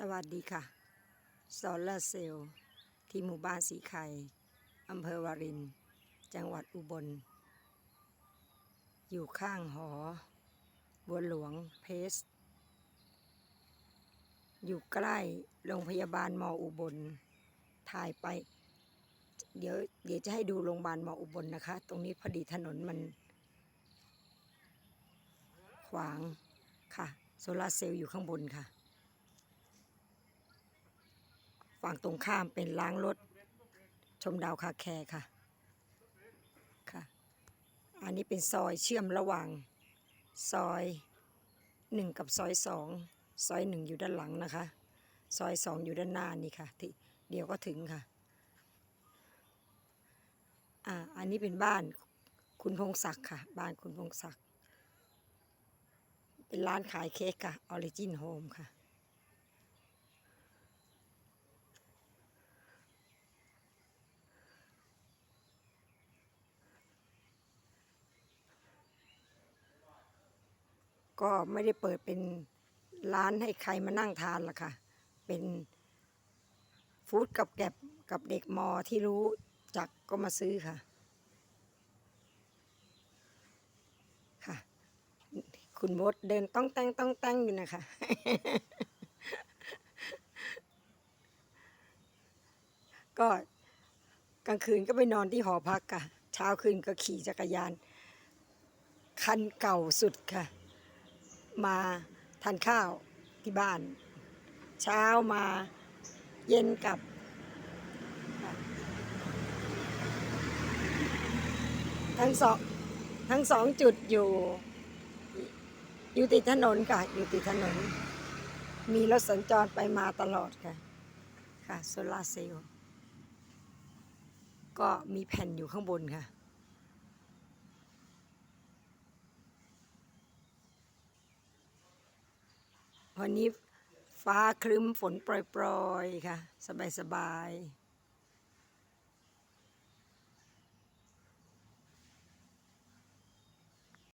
สวัสดีค่ะโซลาร์เซลล์ที่หมู่บ้านสีไข่อำเภอวาริน จังหวัดอุบล อยู่ข้างหอ บัวหลวงเพส อยู่ใกล้โรงพยาบาลมออุบล ถ่ายไป เดี๋ยวเดี๋ยวจะให้ดูโรงพยาบาลมออุบลนะคะ ตรงนี้พอดีถนนมัน ขวางค่ะ โซลาร์เซลล์อยู่ข้างบนค่ะ ฝั่งตรงข้ามเป็นล้างรถ ชมดาวคาแคร์ค่ะค่ะ อันนี้เป็นซอยเชื่อมระหว่างซอยหนึ่งกับซอยสองซอยหนึ่งอยู่ด้านหลังนะคะ ซอยสองอยู่ด้านหน้านี่ค่ะที่เดี๋ยวก็ถึงค่ะอ่าอันนี้เป็นบ้านคุณพงศักดิ์ค่ะ บ้านคุณพงศักดิ์เป็นร้านขายเค้กค่ะออริจินโฮมค่ะ ก็ไม่ได้เปิดเป็นร้านให้ใครมานั่งทานละค่ะ เป็นฟู้ดกับแกบกับเด็กมอที่รู้จักก็มาซื้อค่ะ ค่ะ คุณมดเดินต้องแต่งต้องแต่งอยู่นะคะ ก็กลางคืนก็ไปนอนที่หอพักค่ะ เช้าคืนก็ขี่จักรยาน คันเก่าสุดค่ะ มาทานข้าวที่บ้าน เช้ามาเย็นกลับ ทั้งสองทั้งสองจุดอยู่ อยู่ติดถนนค่ะ อยู่ติดถนน มีรถสัญจรไปมาตลอดค่ะ ค่ะโซลาร์เซลล์ก็มีแผ่นอยู่ข้างบนค่ะ วันนี้ฟ้าครึ้มฝนโปรยๆค่ะ สบายๆ